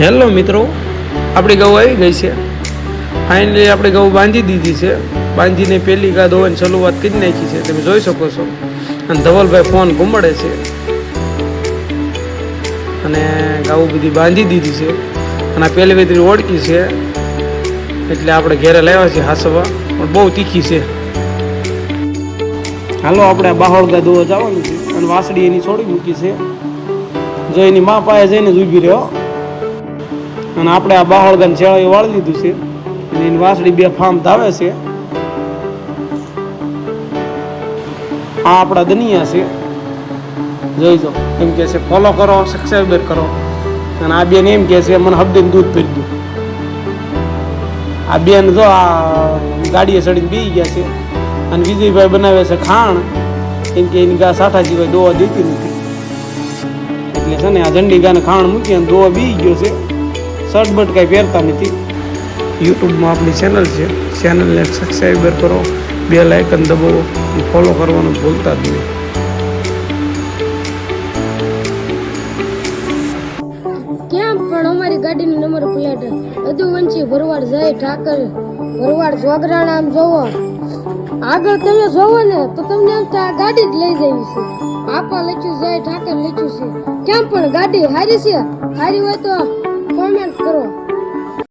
Hello મિત્રો, આપણી ગૌ આવી ગઈ છે. ફાઇનલી આપણે ગૌ બાંધી દીધી છે. બાંધીને પહેલી ગા ધોવાની શરૂઆત કરી નાખી છે. તમે જોઈ શકો છો. અને ધવલભાઈ ફોન ઘૂમડે છે. અને ગાઉ બધી બાંધી દીધી છે. અને આ પહેલી વેતરી ઓળખી છે. એટલે આપણે ઘેરે લાવ્યા છે હાસવા. પણ બહુ તીખી છે. હાલો, આપણે આ બાહોળ દોવા જવાનું છે. અને વાસડી એની છોડી મૂકી છે. જો એની મા પાસે જઈને જ ઊભી રહ્યો. અને આપણે આ બાહળગન શેળાએ વાળી લીધું છે. અને એની વાસળી બે ફાર્મ ધાવે છે. આ આપણા દનિયા છે. જોઈ જો, એમ કે છે ફોલો કરો સબસ્ક્રાઈબર કરો. અને આ બેન એમ કે છે, મને હબદીને દૂધ પી દઉં આ બેન જો આ ગાડીએ ચડીને બી ગયા છે. અને વિજયભાઈ બનાવે છે ખાણ. કેમ કે એની ગા સાઠા જીવાય દોવા દેતી નથી. એટલે છે ને આ ઝંડી ગાને ખાણ મૂકી અને દોવા બી ગયો છે. શર્ટ બટ કાંઈ પહેરતા નથી. યુટ્યુબમાં આપણી ચેનલ છે. ચેનલને સબસ્ક્રાઈબર કરો બે લાઇકન દબાવો ફોલો કરવાનું ભૂલતા જ નહીં. કેમ પણ અમારી ગાડીની નંબર પ્લેટ અદુવંશી ભરવાડ જય ઠાકર. ભરવાડ જોગરાણા આમ જોવો. આગળ તમે જોવો ને તો તમને એમ આ ગાડી જ લઈ જવી છે. આપા લખ્યું જય ઠાકર લખ્યું છે. કેમ પણ ગાડી હારી છે હારી હોય તો કોમેન્ટ કરો